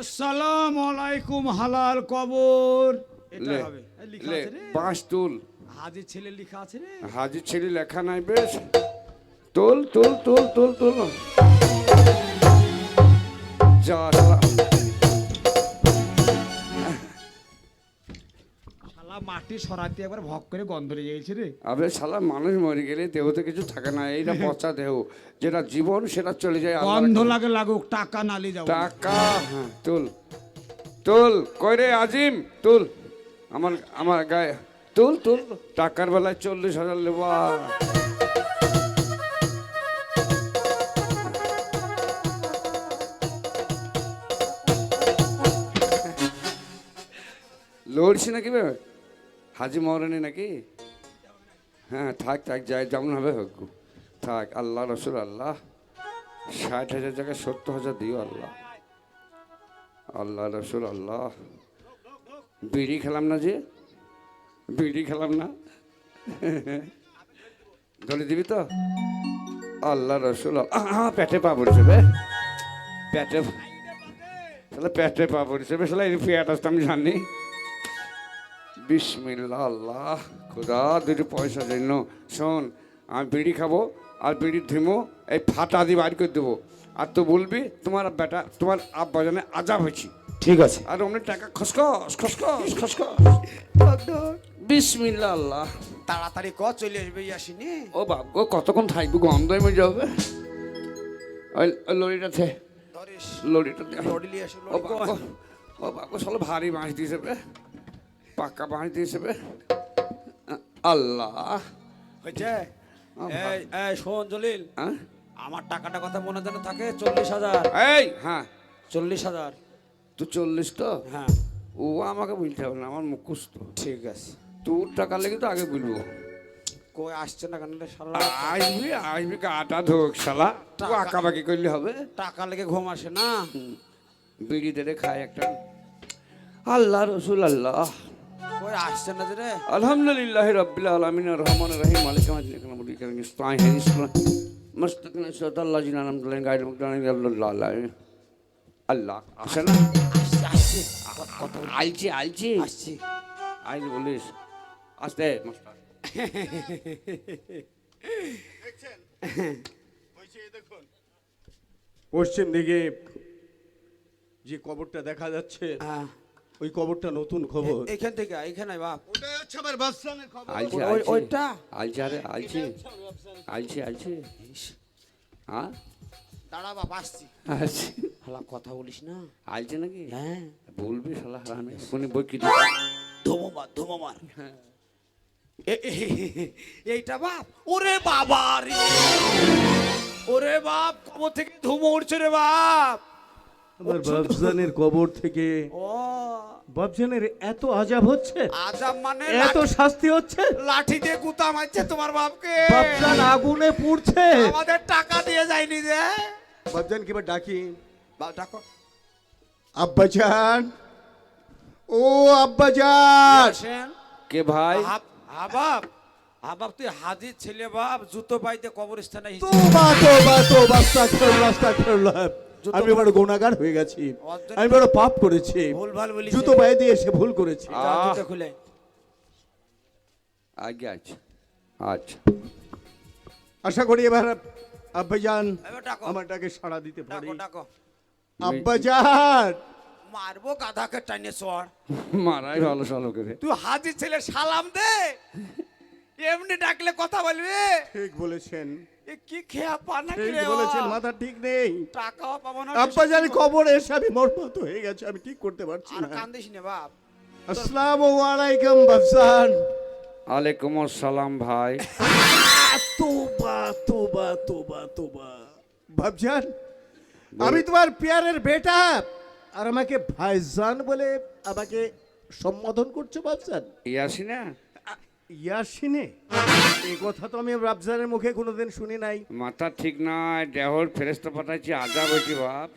আসসালামু আলাইকুম হালাল কবর। এটা হবে। এই লে, আছে রে। বাঁশ তুল হাজির ছেলে লেখা আছে রে। হাজির ছেলে লেখা নাই বেশ। তুল তুল তুল তুল তুল। যা শালা। মাটি সরাতে একবার ভক করে গন্ধ লেগে গেছে রে। আবে শালা মানুষ মরে গেলে দেহতে কিছু থাকে না এইটা পচা দেহ। যেটা জীবন সেটা চলে যায় গন্ধ লাগে লাগুক টাকা নালি যাও। টাকা হ্যাঁ তুল। তুল কই রে আজিম? তুল। আমার আমার গায়ে। তুল তুল। টাকার বেলায় চল্লিশ হাজার লেবা। লড়ছি নাকি বে? হাজি মহারানী নাকি? হ্যাঁ থাক থাক, যাই, যেমন হবে হোক থাক, আল্লাহ, রসুল, আল্লাহ। ষাট হাজার জায়গায় সত্তর হাজার দিও আল্লাহ। আল্লাহ, রসুল, আল্লাহ। বিড়ি খেলাম না যে? বিড়ি খেলাম না? ধরে দিবি তো? আল্লাহ, রসুল পেটে পা পড়ছে বে। পেটে তাহলে পেটে পা পড়ছে বেশ পেট আসতে আমি জানি। বিসমিল্লা আল্লাহ খোদা দুটো পয়সা জন্য শোন আমি বিড়ি খাব আর বিড়ি ধুমো এই ফাটা দিয়ে বার করে দেবো। আর তো বলবি তোমার বেটা তোমার আব্বা জানে আজাব হয়েছি। ঠিক আছে। আর অমনি টাকা খসখস খসখস খসখস। বিসমিল্লা আল্লাহ তাড়াতাড়ি ক চলে আসবে আসিনি? ও বাপ গো কতক্ষণ থাকবি গন্ধ এমে যাবে। ওই ওই লরিটা থে। ধরিস। লরিটা দে। লড়ি ও বাপ ও বাপ গো শালা ভারী বাঁশ দিয়েছে বে পাক্কা বাঁশ দিয়েছে আল্লাহ। হয়েছে। এই শোন জলিল। হ্যাঁ? আমার টাকাটা কথা মনে যেন থাকে চল্লিশ হাজার। এই হ্যাঁ। চল্লিশ হাজার। তো চল্লিশ তো? হ্যাঁ। ও আমাকে বলতে হবে না আমার মুখস্থ। ঠিক আছে। তোর টাকা লেগে তো আগে বলব। কই আসছে না কেন শালা? আসবি আসবি কাটা ধোক শালা। তুই আঁকাবাকি করলে হবে। টাকা লেগে ঘুম আসে না? বিড়ি দে খায় একটা। আল্লাহ রসুল আল্লাহ। আলহামদুলিল্লাহ রব্বিল আলামিন রহমান রহিম আল্লাহ আসে না? আসছে আসছে। কত আলছি আলছি আসছে। আইল বলিস। আসতে মাস্টার। পশ্চিম দিকে যে কবরটা দেখা যাচ্ছে হ্যাঁ। ওই কবরটা নতুন খবর। এইখান থেকে এইখানে বাপ। ওটা হচ্ছে আমার বাসস্থানের খবর। আলছি ওইটা? আলছি আরে আলছি। আলছি আলছি। হ্যাঁ? দাঁড়া বাপ আসছি। আলছি। শালা কথা বলিস না। আলছি নাকি? হ্যাঁ। বলবি শালা হারামি শুনি বই কি ধুমো মার ধুমো মার। এ- এ- এইটা বাপ? ওরে বাবা রে! ওরে বাপ কবর থেকে ধুমো উঠছে রে বাপ। আমার বাবজানের কবর থেকে বাবজানের এত আজাব হচ্ছে? আজাব মানে এত শাস্তি হচ্ছে? লাঠি দিয়ে গুতা মারছে তোমার বাপকে। বাবজান আগুনে পুড়ছে। আমাদের টাকা দিয়ে যায়নি যে। বাবজান কিবা ডাকি? ডাকো। আব্বাজান। ও আব্বাজান। কে ভাই? হাবাব হাবাব তুই হাজির ছেলে বাপ জুতো পাইতে কবরস্থানে তোবা তোবা তোবা আস্তাগফিরুল্লাহ আস্তাগফিরুল্লাহ আমি বড় গুনাহগার হয়ে গেছি। আমি বড় পাপ করেছি। ভুল ভালো বলিস জুতো পায়ে দিয়ে এসে ভুল করেছি। জুতো খুলে। আগে আচ্ছা আচ্ছা। আশা করি এবার আব্বাজান আমারটাকে সাড়া দিতে পারি। আব্বাজান! মারবো গাধাকে টাইনে চড় মারাই ভালো সালো করে তুই হাজির ছেলে সালাম দে। এমনি ডাকলে কথা বলবে? ঠিক বলেছেন। এ কি খেয়া পানা ঠিক বলেছেন মাথা ঠিক নেই। টাকাও পাবো না আব্বাজান কবর এসে আমি মরমত হয়ে গেছে আমি ঠিক করতে পারছি আর না। কান্দিস নে বাপ। আসসালামু আলাইকুম বাবজান আলাইকুম আসসালাম ভাই। তোবা তোবা তোবা তোবা বাবজান আমি তোমার পিয়ারের বেটা আর আমাকে ভাইজান বলে আমাকে সম্বোধন করছ বাবজান ইয়াসি না? ইয়াসিনে? এ কথা তো আমি রাবজানের মুখে কোনোদিন শুনি নাই। মাথা ঠিক নয় দেহর ফেরেস্তা পাঠাচ্ছি আজাব হয়েছে বাপ।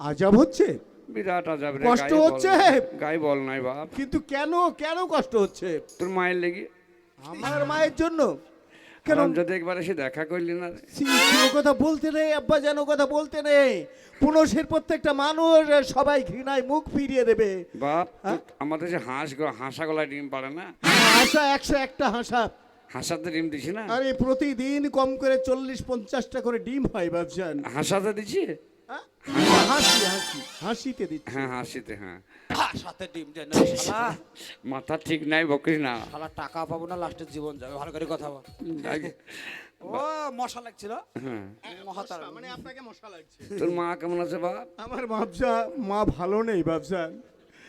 আজাব হচ্ছে? বিরাট আজাব রে কষ্ট হচ্ছে? নাই। গায়ে বল নাই বাপ। কিন্তু কেন কেন কষ্ট হচ্ছে? তোর মায়ের লেগে। আমার মায়ের জন্য? কেন? যদি একবার এসে দেখা করলি না ও কথা বলতে নেই আব্বা যেন কথা বলতে নেই। পুনশের প্রত্যেকটা মানুষ সবাই ঘৃণায় মুখ ফিরিয়ে দেবে। বাপ? আমাদের যে হাঁস হাঁসা গলায় ডিম পারে না? হাঁসা একশো একটা হাঁসা। হাঁসাতে ডিম দিছি না? আরে প্রতিদিন কম করে চল্লিশ পঞ্চাশটা করে ডিম হয় বাবজান হাঁসাতে দিছি? হাসি হাসি হাসিতে দিচ্ছে। হ্যাঁ হাসিতে হ্যাঁ। সাথে ডিম দেন না, শালা। মাথা ঠিক নাই বকিস না। শালা টাকা পাবো না লাস্টের জীবন যাবে। ভালো করে কথা বল। ও মশা লাগছিল? হ্যাঁ। মানে আপনাকে মশা লাগছে। তোর মা কেমন আছে বাপ? আমার বাবজা মা ভালো নেই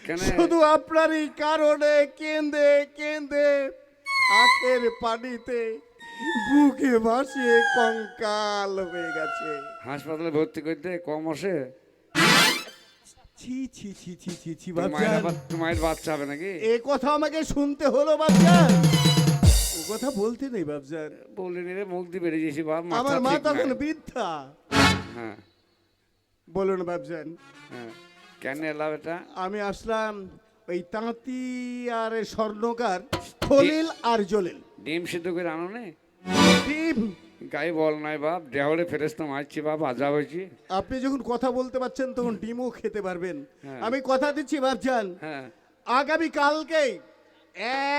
কেন? শুধু আপনারই কারণে কেঁদে কেঁদে আখের পানিতে বুকে ভাসিয়ে কঙ্কাল হয়ে গেছে। হাসপাতালে ভর্তি করতে কম আসে? ছি ছি ছি ছি ছি ছি তোর মায়ের বাচ্চা। হবে নাকি? এ কথা আমাকে শুনতে হলো বাবজান ও কথা বলতে নেই বাবজান বলিনি রে মুখ দিয়ে বেরিয়ে গেছি বাপ আমার মা তখন বৃদ্ধা। হ্যাঁ। বলুন বাবজান হ্যাঁ। কেন এলাম এটা আমি আসলাম ওই তাঁতি আর স্বর্ণকার খলিল আর জলিল। ডিম সিদ্ধ করে আনো নে? টিম, গায়ে বল নাই বাপ দেহরে ফেরেস্তা মারছি বাপ আজা হয়েছি। আপনি যখন কথা বলতে পারছেন তখন ডিমও খেতে পারবেন। হ্যাঁ। আমি কথা দিচ্ছি বাবজান হ্যাঁ। আগামী কালকে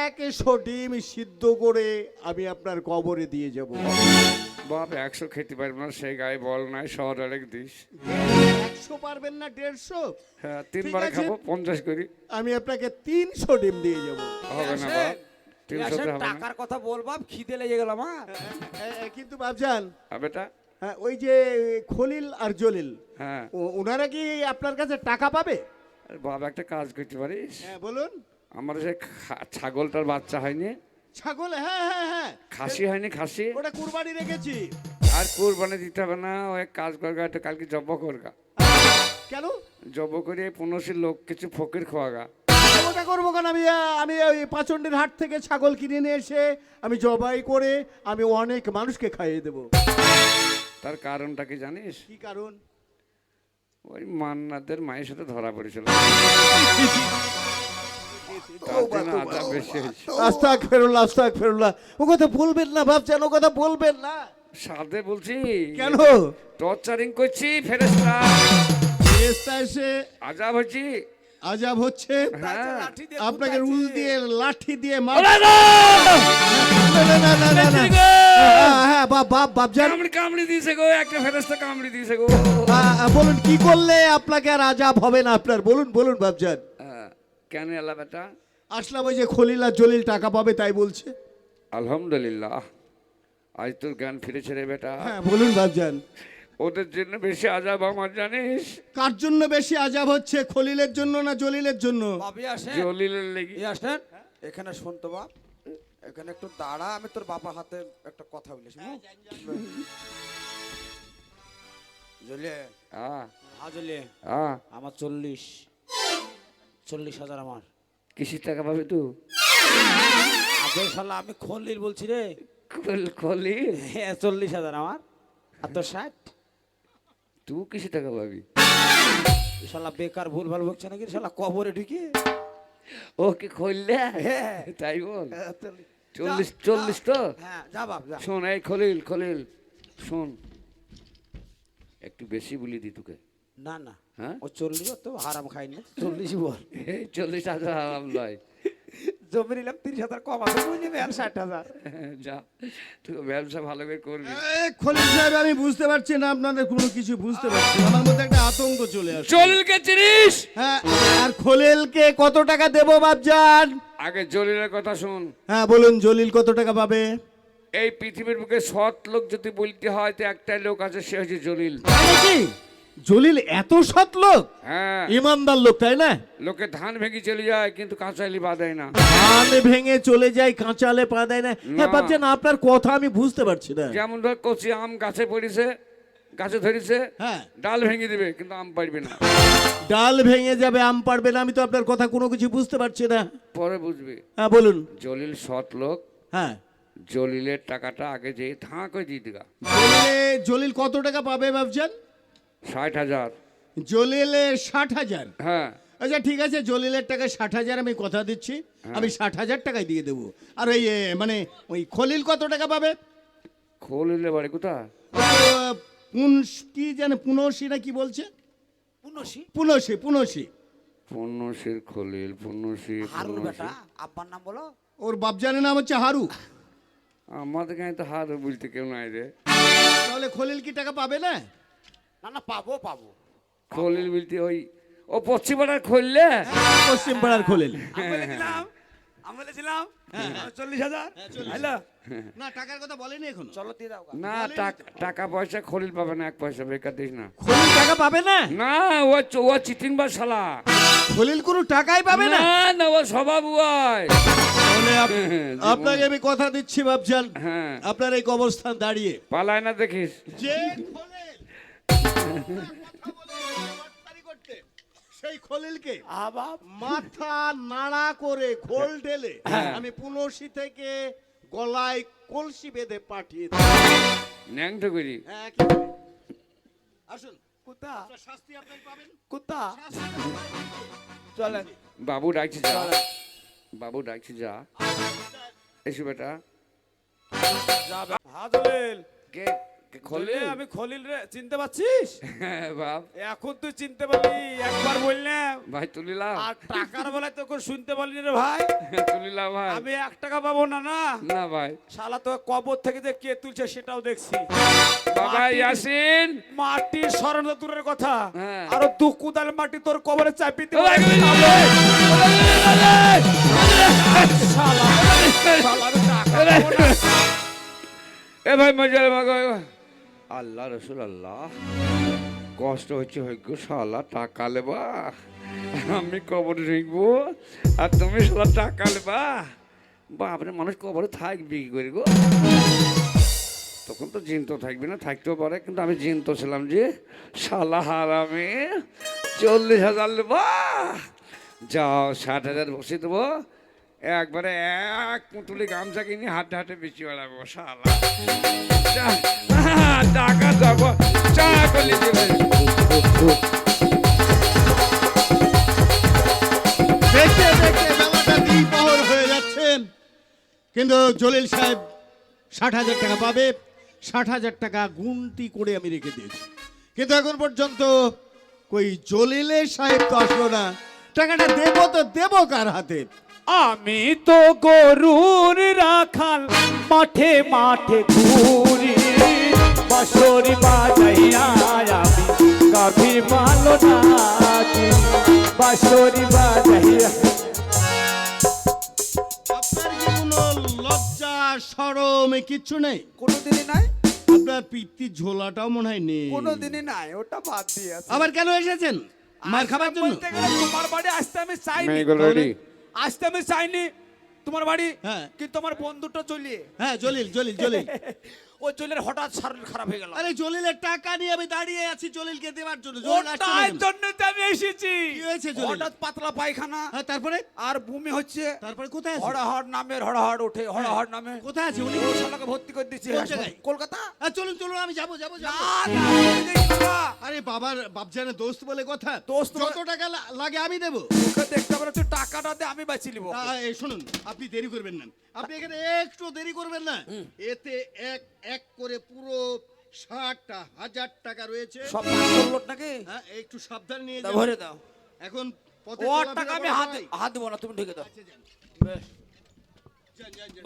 একশো ডিম সিদ্ধ করে আমি আপনার কবরে দিয়ে যাব। বাপ একশো খেতে পারব না সেই গায়ে বল নাই শহর আরেক দিস একশো পারবেন না দেড়শো? হ্যাঁ তিনবার খাব পঞ্চাশ করি। আমি আপনাকে তিনশো ডিম দিয়ে যাব। হবে না বাপ। তিনশোতে হবে না। টাকার কথা বলবা খিদে লেগে গেল আমার কিন্তু বাবজান বেটা। হ্যাঁ, ওই যে খলিল আর জলিল হ্যাঁ। ওনারা কি আপনার কাছে টাকা পাবে? বাপ একটা কাজ করতে পারিস? হ্যাঁ বলুন। আমার সে ছাগলটার বাচ্চা হয়নি। ছাগল? হ্যাঁ হ্যাঁ হ্যাঁ। খাসি হয়নি খাসি। ওটা কুরবানি রেখেছি। আর কুরবানি দিতে হবে না ওই কাজ করগা একটা কালকে জব করগা। কেন? জব্ব করে পনেরোশি লোক কিছু ফকির খোয়াগা। করব কেন? আমি আমি ওই পাচন্ডের হাট থেকে ছাগল কিনে নিয়ে এসে আমি জবাই করে আমি অনেক মানুষকে খাইয়ে দেব। তার কারণটা কি জানিস? কি কারণ? ওই মান্নাদের মায়ের সাথে ধরা পড়েছিল। আস্তাক আস্তাক ফেরুল্লাহ। ও কথা বলবেন না ভাবছেন ও কথা বলবেন না। সাথে বলছি। কেন? টর্চারিং করছি ফেরেস্তা ফেরেশতা এসে আজাব হচ্ছি আজাব হচ্ছে হ্যাঁ লাঠি দিয়ে আপনাকে। রুল দিয়ে লাঠি দিয়ে মার না না না না না, না হ্যাঁ, হ্যাঁ বাপ বাপ বাপজান কামড়ি কামড়ি দিয়েছে গো একটা ফেরেস্তা কামড়ি দিয়েছে গো আ- আ, বলুন কি করলে আপনাকে আর আজাব হবে না আপনার বলুন বলুন বাপজান হ্যাঁ, কেন এলা বেটা আসলাম ওই যে খলিল আর জলিল টাকা পাবে তাই বলছে আলহামদুলিল্লাহ আজ তোর জ্ঞান ফিরেছে রে বেটা হ্যাঁ বলুন বাপজান ওদের জন্য বেশি আজাব আমার জানিস? কার জন্য বেশি আজাব হচ্ছে খলিলের জন্য না জলিলের জন্য? বাবি জলিলের লেগে। আসেন। এখানে শোন তো বাপ এখানে একটু দাঁড়া আমি তোর বাবার হাতে একটা কথা বলেছি জলিয়ে আ হ্যাঁ। জলিয়ে আ আমার চল্লিশ চল্লিশ হাজার আমার। কিসির টাকা পাবি তুই? আগে শালা আমি খলিল বলছি রে। খল- খলি হ্যাঁ চল্লিশ হাজার আমার। আর তোর ষাট? তুই কিসি টাকা পাবি শালা বেকার ভুল ভালো বকছে নাকি শালা? কবরে ঢুকে। ও কি খললে হ্যাঁ। তাই বল। হ্যাঁ, চল্লিশ। চল্লিশ তো? হ্যাঁ শোন এই খলিল খলিল শোন। একটু বেশি বলি দি তোকে। না না। হ্যাঁ? ও চল্লিশ তো হারাম খাই না চল্লিশই বল। এই চল্লিশ হাজার আরাম নয়। জমি নিলাম তিরিশ হাজার কম আছে নিবি আর ষাট হাজার। যা তুই ব্যবসা ভালো করে করবি। এ, খলিল সাহেব আমি বুঝতে পারছি না আপনাদের কোনো কিছু বুঝতে পারছি না। আমার মধ্যে একটা আতঙ্ক চলে আসছে। জলিলকে চিনিস? হ্যাঁ আর খলিলকে কত টাকা দেবো বাপজান? আগে জলিলের কথা শুন। হ্যাঁ বলুন জলিল কত টাকা পাবে? এই পৃথিবীর বুকে সৎ লোক যদি বলতে হয় তো একটাই লোক আছে সে হচ্ছে জলিল? জলিল এত সৎ লোক। হ্যাঁ। ইমানদার লোক তাই না? লোকে ধান ভেঙে চলে যায় কিন্তু কাঁচালি বাঁধায় না। ধান ভেঙে চলে যায় কাঁচালে পা দেয় না। হ্যাঁ না। বাপজান আপনার কথা আমি বুঝতে পারছি না। যেমন ধর কচি আম গাছে পড়েছে গাছে ধরেছে হ্যাঁ। ডাল ভেঙে দিবে কিন্তু আম পারবে না। ডাল ভেঙে যাবে আম পারবে না আমি তো আপনার কথা কোনো কিছু বুঝতে পারছি না। পরে বুঝবে। হ্যাঁ বলুন। জলিল সৎ লোক। হ্যাঁ। জলিলের টাকাটা আগে যে ধাঁ করে দিয়ে দিগা জলিলে জলিল কত টাকা পাবে ভাবছেন? ষাট হাজার। জলিলে ষাট হাজার? হ্যাঁ। আচ্ছা ঠিক আছে জলিলের টাকা ষাট হাজার আমি কথা দিচ্ছি। আমি ষাট হাজার টাকায় দিয়ে দেবো। আর ওই মানে ওই খলিল কত টাকা পাবে? খলিলে বাড়ি কোথা পুনস কি জানে পুনসি না কি বলছে? পুনসি পুনসি পুনসি পূর্ণশীর খলিল পূর্ণশী হারুর বেটা আব্বার নাম বলো। ওর বাপজানের নাম হচ্ছে হারু। আমাদের গায়ে তো হাত বুঝতে কেউ নাই রে। তাহলে খলিল কি টাকা পাবে না? না না পাবো পাবো। খলিল বলতে ওই ও পশ্চিম পাড়ার খুললে পশ্চিম পাড়ার খলিল। আমি বলেছিলাম আমি বলেছিলাম চল্লিশ হাজার। না টাকার কথা বলেনি এখন। চলো দিয়ে দাও না টাকা পয়সা খলিল পাবে না এক পয়সা বেকার দিস না। খলিল টাকা পাবে না? না ও চ- ও চিটিং বা শালা। খলিল কোনো টাকাই পাবে না? না না ও স্বভাব আপনাকে আমি কথা দিচ্ছি বাপজান হ্যাঁ। আপনার এই কবরস্থান দাঁড়িয়ে। পালায় না দেখিস। যে সেই খলিলকে মাথা নাড়া করে খোল ঢেলে হ্যাঁ। আমি পুনসি থেকে গলায় কলসি বেঁধে পাঠিয়ে ন্যাংটো করি। হ্যাঁ, আসুন। আপনার শাস্তি আপনি পাবেন। পাবেন। চলেন। বাবু ডাকছি যা। বাবু ডাকছি যা। এসো বেটা। কে? খলিল? আমি খলিল রে চিনতে পারছিস হ্যাঁ বাপ। এখন তুই চিনতে পারলি একবার বললাম ভাই তুলিলাম। আর টাকার বেলায় তোকে শুনতে পারলি রে ভাই। তুলিলাম ভাই। আমি এক টাকা পাবো না না? না ভাই। শালা তো কবর থেকে যে কে তুলছে সেটাও দেখছি। বাবা ইয়াসিন। মাটির সরানো দূরের কথা। আর আরও দু কুদাল মাটি তোর কবরে চাপিতে ও ভাই, শালা শালা টাকা এ ভাই মজা। আল্লাহ রসুল আল্লাহ কষ্ট হচ্ছে হইগো শালা টাকা লেবা। আমি কবরে ঢুকবো, আর তুমি শালা টাকা লেবা। বাপরে, মানুষ কবরে থাকবি কি করে গো? তখন তো জিন তো থাকবি না, থাকতেও পারে, কিন্তু আমি জিন তো ছিলাম যে শালা হারামে চল্লিশ হাজার লেবা। যাও, ষাট হাজার বসে দেবো। একবারে এক পুতুলি গামছা কিনে হাটে হাটে বেশি বেড়াবো শালা যা- টাকা দেবো, চা হয়ে যাচ্ছে কিন্তু জলিল সাহেব ষাট হাজার টাকা পাবে, ষাট হাজার টাকা গুনতি করে আমি রেখে দিয়েছি। কিন্তু এখন পর্যন্ত কই জলিলের সাহেব তো আসলো না। টাকাটা দেবো তো দেবো কার হাতে? আমি তো গরুর রাখাল মাঠে মাঠে ঘুরি। বাঁশরি বাজাইয়া আমি মালো নাচি। বাঁশরি বাজাইয়া আপনার কি কোনো লজ্জা সরম কিচ্ছু নেই? কোনোদিনই নাই। আপনার ঝোলাটাও মনে হয় নেই। কোনোদিনই নাই ওটা বাদ দিয়ে আবার কেন এসেছেন? মার খাবার আসতে জন্য তোমার বাড়ি আসতে আমি মেয়েগুলো রেডি আসতে আমি চাইনি তোমার বাড়ি হ্যাঁ। কিন্তু আমার বন্ধুটা চলিয়ে হ্যাঁ জলিল জলিল জলিল ওই চলের হঠাৎ শরীর খারাপ হয়ে গেল। আরে জলিলের টাকা নিয়ে আমি দাঁড়িয়ে আছি জলিলকে দেওয়ার জন্য। ওটার জন্য তো আমি এসেছি। কি হয়েছে জলিল? হঠাৎ পাতলা পায়খানা হ্যাঁ তারপরে? আর বমি হচ্ছে। তারপরে কোথায় আছে? হড়াহড় নামের হড়াহড় ওঠে হড়াহড় নামে। কোথায় আছে উনি? শালাকে ভর্তি করে জায়গায়? কলকাতা? হ্যাঁ, চলুন চলুন আমি যাব যাব যাব। আরে বাবার বাপজানের দোস্ত বলে কথা। দোস্ত যত টাকা লাগে আমি দেবো। দেখতে পারে তুই টাকাটা দে আমি বাঁচিয়ে নিবো। শুনুন আপনি দেরি করবেন না। আপনি এখানে একটু দেরি করবেন না। এতে এক এক করে পুরো ষাটটা হাজার টাকা রয়েছে। সব করল নাকি? হ্যাঁ একটু সাবধান নিয়ে তা ভরে দাও। এখন পথে টাকা আমি হাত হাত দেবো না তুমি ঢেকে দাও। আচ্ছা। বেশ।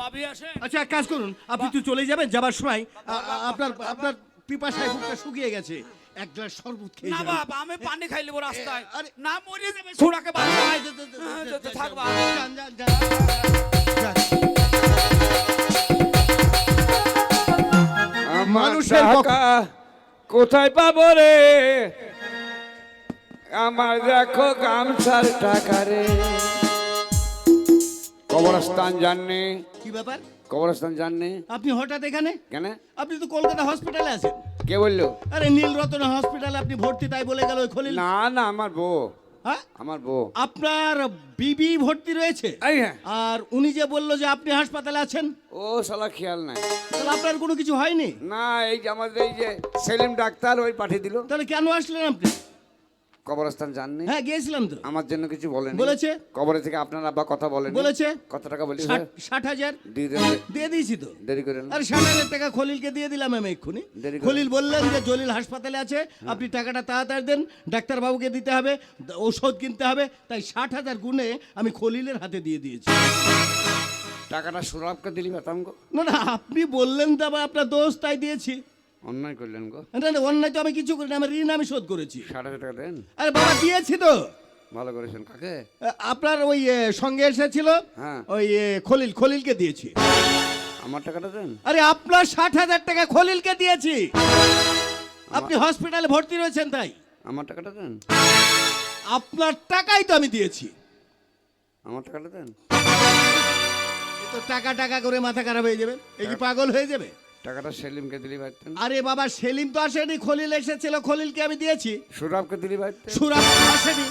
বাবি আসে আচ্ছা এক কাজ করুন আপনি তো চলে যাবেন যাবার সময় আপনার আপনার পিপাসায় বুকটা শুকিয়ে গেছে। এক গ্লাস শরবত খেয়ে না বাবা আমি পানি খাই লিবো রাস্তায়। আরে, না মরে যাবে ছোড়াকে বাবা। আয়, টাকা কোথায় পাবো রে? আমার দেখো গামছার টাকা রে। কবরস্থান জাননি? কি ব্যাপার? কবরস্থান জাননি? আপনি হঠাৎ এখানে? কেন? আপনি তো কলকাতা হসপিটালে আছেন। কে বলল? আরে নীলরতন হসপিটালে আপনি ভর্তি তাই বলে গেল ওই খলিল। না না আমার বউ। হ্যাঁ? আমার বউ। আপনার বিবি ভর্তি রয়েছে? এই হ্যাঁ। আর উনি যে বলল যে আপনি হাসপাতালে আছেন? ও শালা খেয়াল নাই। তাহলে আপনার কোনো কিছু হয়নি? না এই যে আমাদের এই যে সেলিম ডাক্তার ওই পাঠিয়ে দিল। তাহলে কেন আসলেন আপনি? কবরস্থান জাননি হ্যাঁ গিয়েছিলাম তো। আমার জন্য কিছু বলেন। বলেছে। কবরে থেকে আপনার আব্বা কথা বলেন। বলেছে। কত টাকা বলি ষাট হাজার। দিয়ে দিয়ে দিয়েছি তো। দেরি করেন। আর ষাট হাজার টাকা খলিলকে দিয়ে দিলাম আমি এক্ষুনি। খলিল বললেন যে জলিল হাসপাতালে আছে আপনি টাকাটা তাড়াতাড়ি দেন ডাক্তারবাবুকে দিতে হবে ঔষধ কিনতে হবে তাই ষাট হাজার গুণে আমি খলিলের হাতে দিয়ে দিয়েছি। টাকাটা সুরাবকে দিলি পেতাম না না আপনি বললেন তো আবার আপনার দোষ তাই দিয়েছি। অন্যায় করলেন গো। না না অন্যায় তো আমি কিছু করিনি আমার ঋণ আমি শোধ করেছি। ষাট হাজার টাকা দেন। আরে বাবা দিয়েছি তো। ভালো করেছেন কাকে? আপনার ওই সঙ্গে এসেছিল হ্যাঁ। ওই খলিল খলিলকে দিয়েছি। আমার টাকাটা দেন। আরে আপনার ষাট হাজার টাকা খলিলকে দিয়েছি। আপনি হসপিটালে ভর্তি রয়েছেন তাই। আমার টাকাটা দেন। আপনার টাকাই তো আমি দিয়েছি। আমার টাকাটা দেন। তো টাকা টাকা করে মাথা খারাপ হয়ে যাবে। এই কি পাগল হয়ে যাবে? টাকাটা সেলিমকে দিলি পারতেন আরে বাবা সেলিম তো আসেনি খলিল এসেছিল খলিলকে আমি দিয়েছি। সুরাবকে দিলি পারতেন সুরাব আসেনি।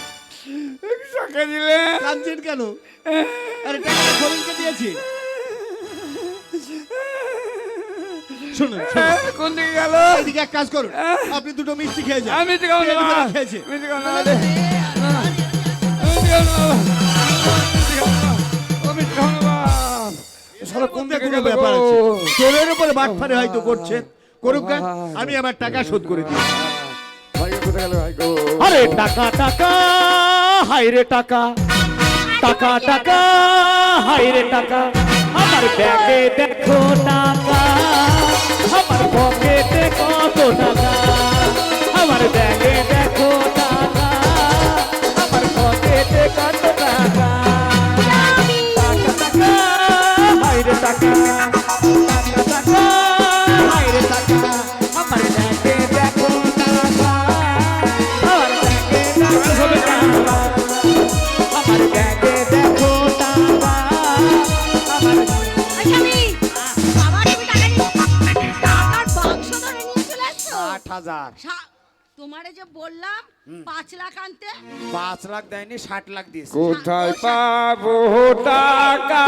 টাকা দিলেন কাঁদছেন কেন? আরে টাকা খলিলকে দিয়েছি। শুনুন। কোন দিকে গেল? এদিকে এক কাজ করুন। আপনি দুটো মিষ্টি খেয়ে যান। আমি তো খাব না খেয়েছি তো খাব না তো খাব না। তো খাব না। শালা কোন দিকে কোনো গেল ব্যাপার আছে? চোরের উপরে বাটফারে হয়তো করছে করুক আমি আমার টাকা শোধ করে দিই। ভাই কোথায় গেল? আরে টাকা টাকা হাইরে টাকা। টাকা টাকা হাইরে টাকা। আমার ব্যাগে দেখো টাকা। আমার পকেটে কত টাকা। আমার ব্যাগে দেখো টাকা টাকা টাকা হাইরে টাকা আমার ব্যাগে দেখো টাকা আমার ব্যাগে দেখো টাকা আমার ব্যাগে দেখো টাকা আমার আট হাজার। তোমারে যে বললাম পাঁচ লাখ আনতে। পাঁচ লাখ দেয়নি ষাট লাখ দিয়েছে। কোথায় পাবো টাকা?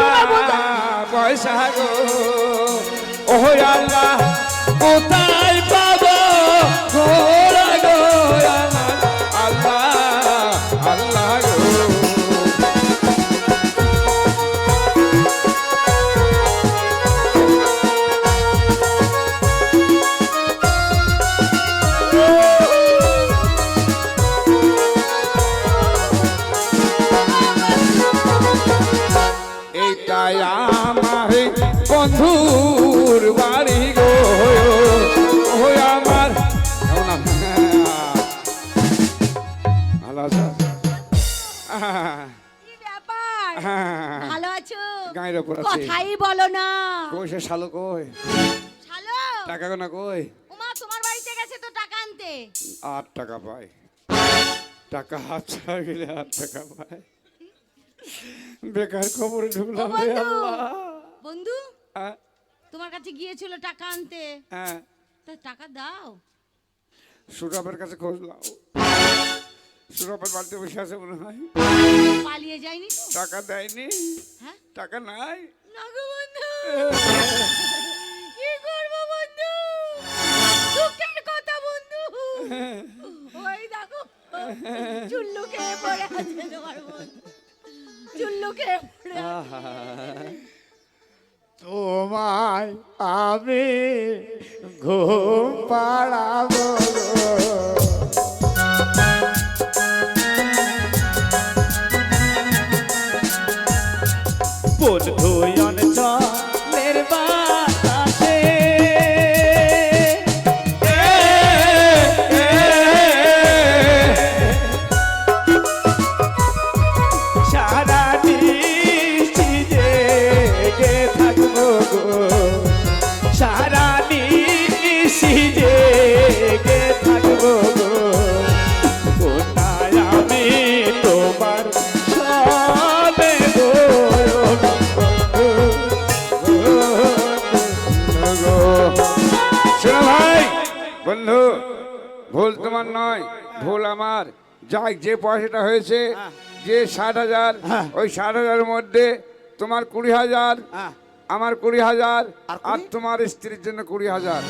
পয়সা গো। ও আল্লাহ কোথায় পাবো? গো। গায়ের ওপর আছি। কথাই বলো না। কই সে শালো কই? হ্যালো টাকা গোনা কই? ওমা তোমার বাড়িতে গেছে তো টাকা আনতে? আট টাকা পাই টাকা হাত ছাড়া গেলে আট টাকা পাই বেকার খবরে ঢুকলাম রে বন্ধু আল্লাহ। বন্ধু তোমার কাছে গিয়েছিল টাকা আনতে? হ্যাঁ। তা টাকা দাও। সুরভের কাছে খোঁজ লাও সুরভের বাড়িতে বসে আছে মনে হয়। পালিয়ে যায়নি টাকা দেয়নি। হ্যাঁ? টাকা নাই। না গো বন্ধু। কি করব বন্ধু? দুঃখের কথা বন্ধু। ওই দেখো চুল্লু খেয়ে পড়ে আছে তোমার বন্ধু। চুল্লু খেয়ে পড়ে তোমায় আমি ঘুম পাড়াবো। বন্ধু যাই যে পয়সাটা হয়েছে যে ষাট হাজার হ্যাঁ। ওই ষাট হাজারের মধ্যে তোমার কুড়ি হাজার হ্যাঁ। আমার কুড়ি হাজার আর তোমার স্ত্রীর জন্য কুড়ি হাজার।